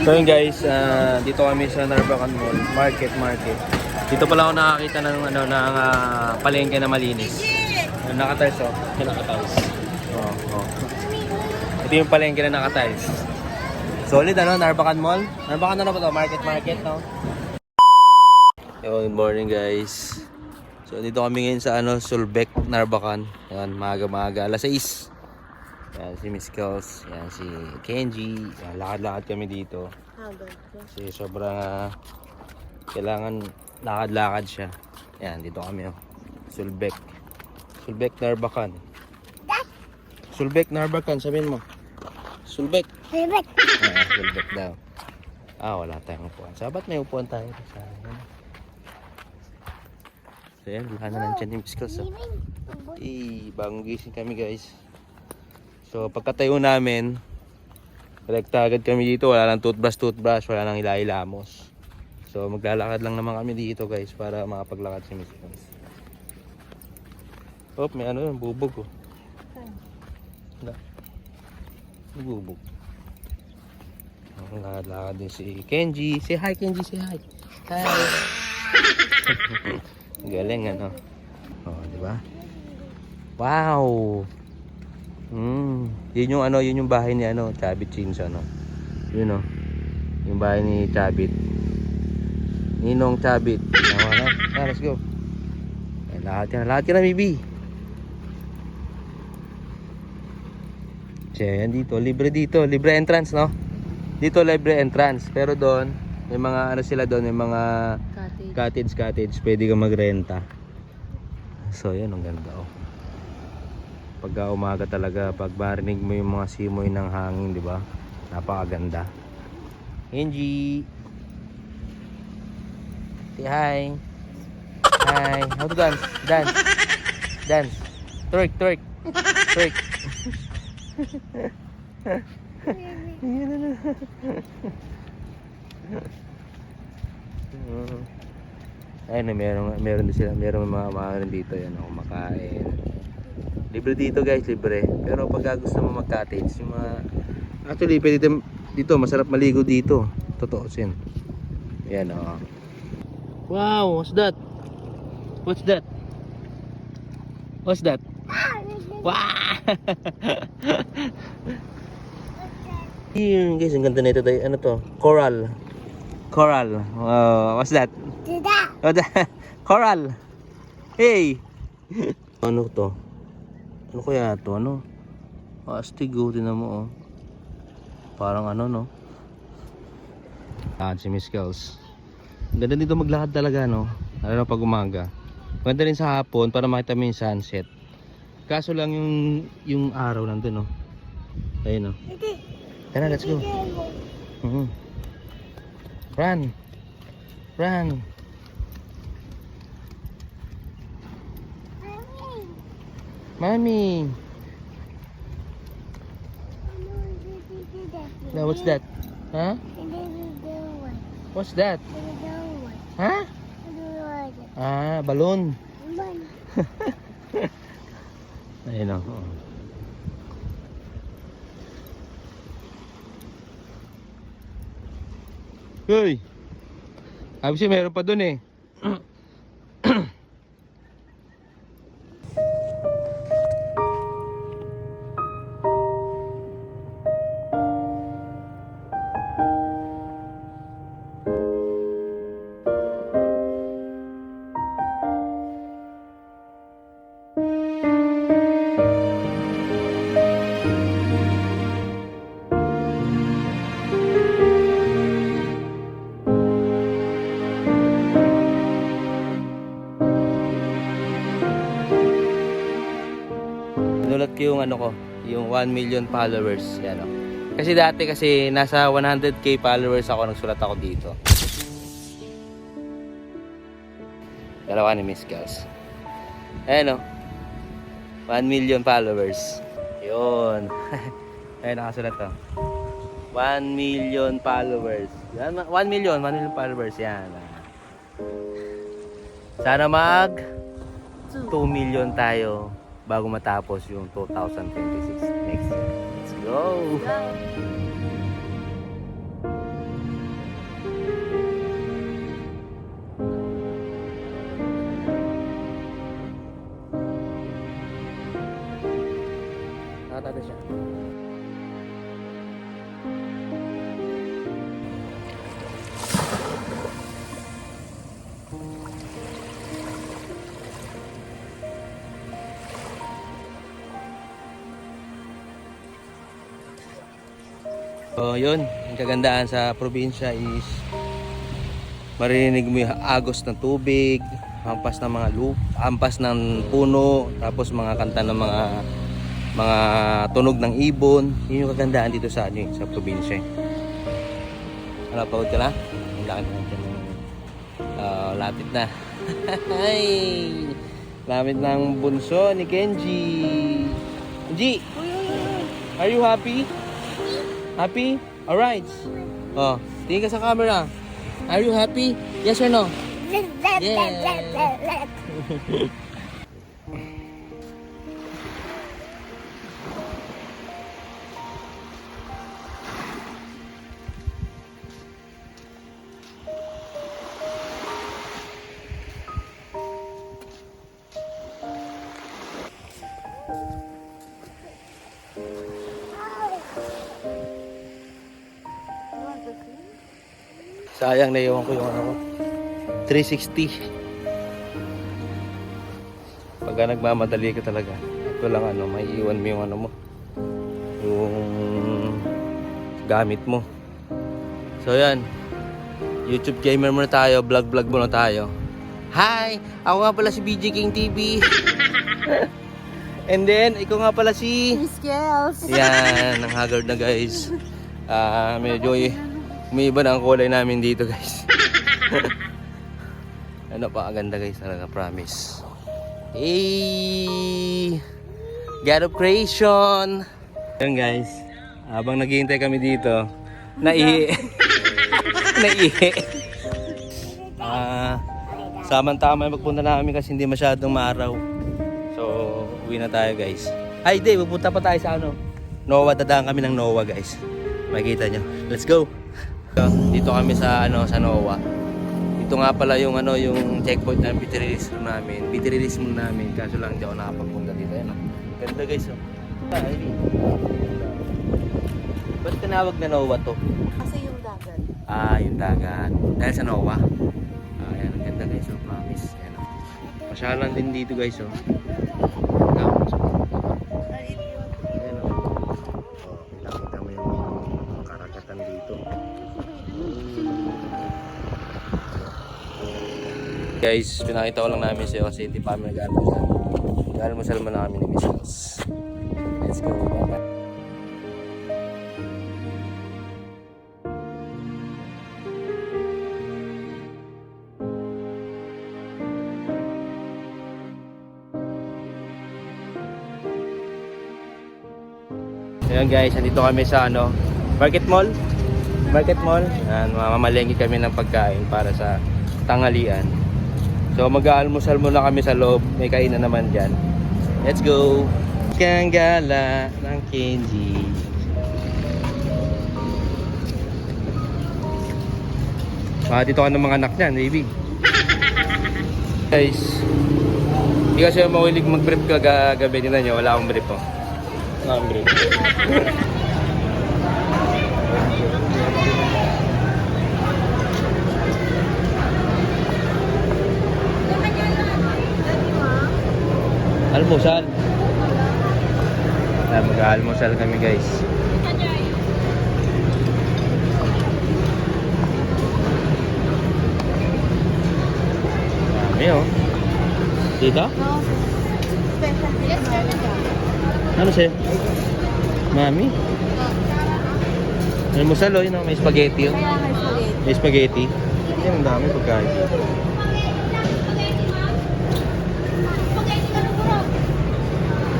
So yun guys, ah, dito kami sa Narbacan Mall, Market Market. Dito pala ako nakakita ng ano ng ah, palengke na malinis. Nakatiles oh, nakatiles. Oh, oh. Ito yung palengke na nakatiles. Solid ano, Narbacan Mall? Narbacan ano ba to? Market Market no? Yo, good morning guys. So dito kami ngayon sa ano, Sulbek, Narbacan. Yan, maaga-maaga, alas 6. Yan, si Miss Kels, yan, si Kenji. Yan, lakad-lakad kami dito. Kasi sobrang ah, kailangan lakad-lakad siya. Yan, dito kami oh. Sulbek. Sulbek, Narbacan. Sulbek, Narbacan, sabihin mo. Sulbek. Bebek. Ah, Sulbek daw. Ah, wala tayong upuan. Sabat may upuan tayo sa. So yan, wala na lang dyan ni Miss Kels. oh. Eh, bagong gising kami guys. So pagkatayo namin, rekta agad kami dito. Wala lang toothbrush, toothbrush, wala nang ilahilamos. So maglalakad lang naman kami dito guys para makapaglakad si Miss Kels. Oh, may ano yun, bubog oh. Wala. Bubog. Lakad-lakad din si Kenji. Say hi Kenji, say hi. Hi. Galing ano. Oh, di ba? Wow. Hmm, yun yung ano, yun yung bahay ni ano, Chabit Chins ano. Yun oh. Yung bahay ni Chabit. Ninong Chabit. Tama na. Ah, let's go. Eh, lahat yan, lahat yan na, Bibi. Siya yan dito, libre dito, libre entrance, no? Dito libre entrance, pero doon may mga ano sila doon, may mga Cottage. cottage cottage, pwede kang magrenta. So, yan ang ganda oh. Pagka umaga talaga, pag marinig mo yung mga simoy ng hangin, di ba? Napakaganda. Kenji. Say hi. Hi. How to dance? Dance. Dance. Twerk, twerk. Twerk. Ayun, meron, meron din sila, meron mga mga dito yan, ako makain. Libre dito guys, libre. Pero pag gusto mo mag-cottage, yung mga... Actually, pwede dito, dito, masarap maligo dito. Totoo sin. Yan, oh. Wow, what's that? What's that? What's that? Wow! Yun guys, ang ganda nito tayo. Ano to? Coral. Coral. Wow, what's that? Dida. Da- Coral. Hey. ano to? Ano kaya to? Ano? Astig oh, tinan mo oh. Parang ano no? Ah, si Miss Kels. Ganda dito maglakad talaga no? Lalo pag umaga. Maganda rin sa hapon para makita mo yung sunset. Kaso lang yung yung araw nandun no. Ayun no. Tara, let's go. Mhm. Run. Run. Mommy. Now, what's that? Huh? What's that? Huh? Ah, balon. Ayun o. oh. Hoy! Sabi meron pa dun eh. 1 million followers. Yan o. Kasi dati kasi nasa 100k followers ako, nagsulat ako dito. Dalawa ni Miss Girls. Ayan o. 1 million followers. Yun. Ayan, nakasulat to. 1 million followers. Yan, 1 million, 1 million followers. Yan. Sana mag 2 million tayo bago matapos yung 2026啊，那就行。So, yun. Ang kagandahan sa probinsya is maririnig mo yung agos ng tubig, hampas ng mga lup, hampas ng puno, tapos mga kanta ng mga mga tunog ng ibon. Yun yung kagandahan dito sa ano, eh, sa probinsya. Ano, pagod ka na? Ang laki na natin. Ah, lapit na. Ay! Lapit ang bunso ni Kenji. Kenji! Are you happy? Happy? Alright. Oh, tingin ka sa camera. Are you happy? Yes or no? Yeah. Sayang na iwan ko yung ano ko. 360. Pagka nagmamadali ka talaga, ito lang ano, may iwan mo yung ano mo. Yung gamit mo. So yan. YouTube gamer muna tayo, vlog vlog muna tayo. Hi! Ako nga pala si BJ King TV. And then, ikaw nga pala si... Miss Kels! Yan, ang haggard na guys. Ah, medyo umiiba na ang kulay namin dito guys. ano pa, ang ganda guys talaga, promise. Hey! God of Creation! Yan guys, habang naghihintay kami dito, naihi. naihi. Ah, samang-tama yung magpunta namin kasi hindi masyadong maaraw. So, uwi na tayo guys. Ay, di, pupunta pa tayo sa ano. Noah, dadaan kami ng Noah guys. Makikita nyo. Let's go! So, dito kami sa ano sa Noah. Ito nga pala yung ano yung checkpoint na bitirelease room namin. Bitirelease room namin kaso lang hindi ako nakapagpunta dito. Ayun, oh. Ganda guys oh. Ay, Ba't tinawag na Noah to? Kasi yung dagat. Ah, yung dagat. Dahil sa Noah. Ah, ayan, ang ganda guys, oh, promise. Ayan, oh. Pasyalan din dito guys, oh. Guys, pinakita ko lang namin sa'yo kasi hindi pa kami nag-almusal. Nag-almusal mo na kami ni Mrs. Let's go. Bye-bye. Ayan guys, nandito kami sa ano, Market Mall. Market Mall. Ayan, mamamalengke kami ng pagkain para sa tanghalian. So mag-aalmusal muna kami sa loob. May kainan naman dyan. Let's go! Kang gala ng Kenji. Baka dito ka ng mga anak niyan, baby. Guys, hindi kasi ako mahilig mag-brief kagabi. Tingnan nyo, wala akong brief oh. Wala akong brief. Almusal. Ah, Mag-almusal kami guys. Dami oh. Dito? Ano siya? Mami? Almusal oh, yun oh. May spaghetti oh. May spaghetti. May spaghetti. Yan ang dami pagkain.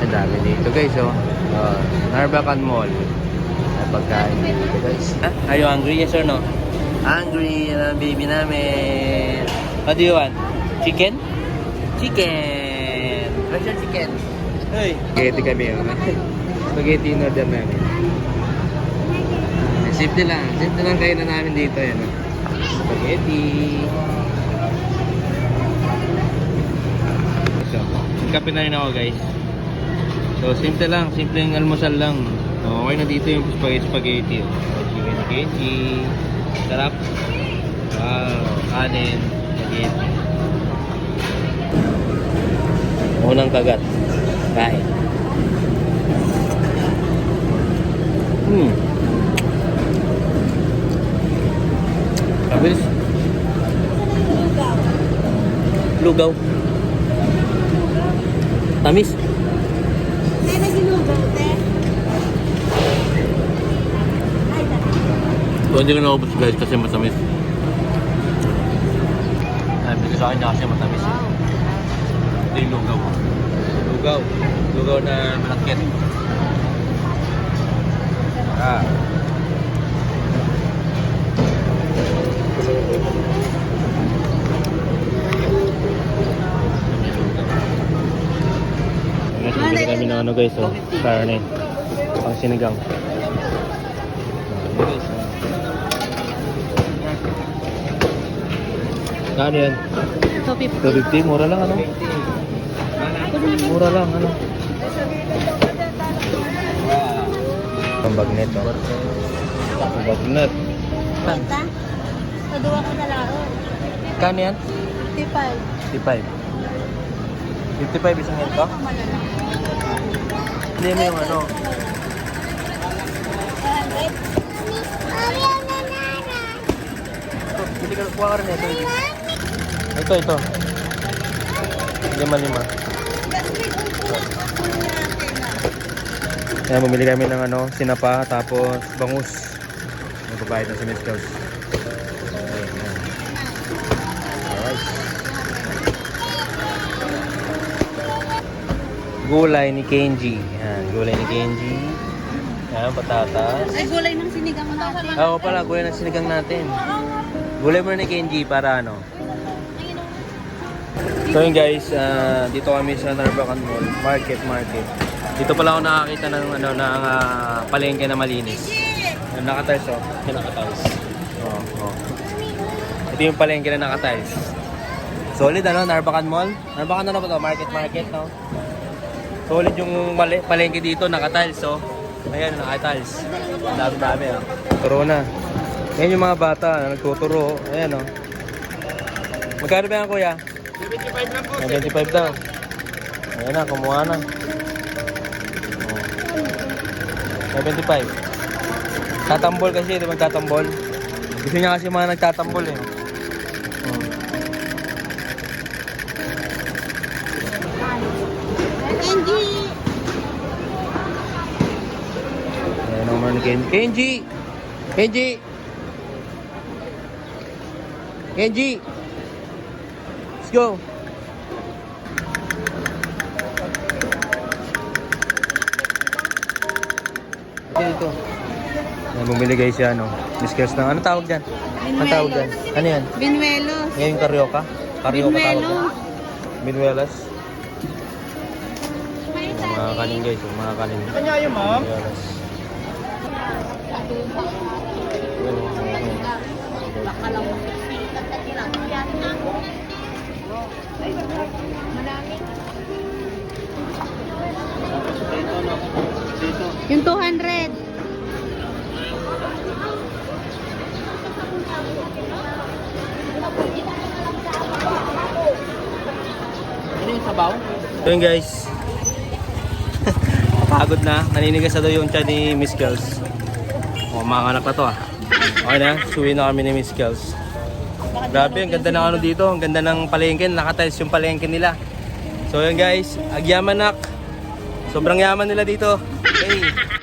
Ang dami dito guys oh. Uh, Narbacan Mall. May pagkain dito guys. Ah, are you hungry? Yes or no? Hungry. Yan ang baby namin. What do you want? Chicken? Chicken! Where's your chicken? Hey! Spaghetti kami oh. Spaghetti in order namin. Simple lang. Simple lang kayo na namin dito. Yan oh. Spaghetti. Kape na rin ako guys. So, simple lang. Simpleng almusal lang. Okay na dito yung spaghetti spaghetti. Sarap. Wow. Kanin. Spaghetti. Unang kagat. Kain. Hmm. Kabis. Lugaw. Tamis. Hindi na ginugaw, te. Ay, dati. So, hindi ko naubos guys kasi matamis. Sabi ko sa kanya kasi matamis. Ito yung lugaw. Lugaw. Lugaw na malakit. Ah. Bibili kami ng ano guys, oh, karne. Pang sinigang. Ah, guys, ah. Kano yan? So, 50. 250, mura lang ano? Mura lang ano? Ang bagnet oh. Ang bagnet. Punta? Sa duwa ko na lao. Kano yan? 55. 55. 55 isang ganito? Hindi mo yung ano. 100? Ito, bili ka kuha ka rin ito. Ito, ito. Lima, lima. Kaya bumili kami ng ano, sinapa, tapos bangus. Magbabayad na sa Miss Girls. Alright. Gulay ni Kenji. Yan, gulay ni Kenji. Yan, patatas. Ay, gulay ng sinigang natin. Oo pala, gulay ng sinigang natin. Gulay mo na ni Kenji para ano. So yun guys, ah, dito kami sa Narbacan Mall, Market Market. Dito pala ako nakakita ng ano ng ah, palengke na malinis. Yung nakatiles oh, yung nakatiles. Oh, oh. Ito yung palengke na nakatiles. Solid ano, Narbacan Mall? Narbacan ano ba to? Market Market no? Solid yung palengke dito, nakatiles oh. Ayan, nakatiles. Ang dami-dami ah. Turo na. Yan yung mga bata na nagtuturo. Ayan oh. Magkano ba yan kuya? 75 lang po. Ah, 25 daw. Ayan na, kumuha na. Oh. 75. Tatambol kasi, di ba tatambol? Gusto niya kasi mga nagtatambol eh. Oh. Kenji! Ayan ang mga ni Ken- Kenji! Kenji! Kenji! Let's go! Dito, dito. Ayan, bumili guys siya, ano. Miskers ng, ano tawag dyan? Ano tawag dyan? Ano yan? Binuelos. Yan yung karyoka? Karyoka tawag Binuelo. dyan? Binuelas? Yung Mga kanin guys, yung mga kanin. Kanya yun, ma'am. Binuelas. Yung 200. Ano yung sabaw? So yun guys. Pagod na. Naninigas na daw yung tiyan ni Miss Girls. O, mga anak na to ah. Okay na, suwi na kami ni Miss Girls. Grabe, ang ganda ng ano dito. Ang ganda ng palengke. Nakatiles yung palengke nila. So yun guys, Agyamanak. Sobrang yaman nila dito. Okay.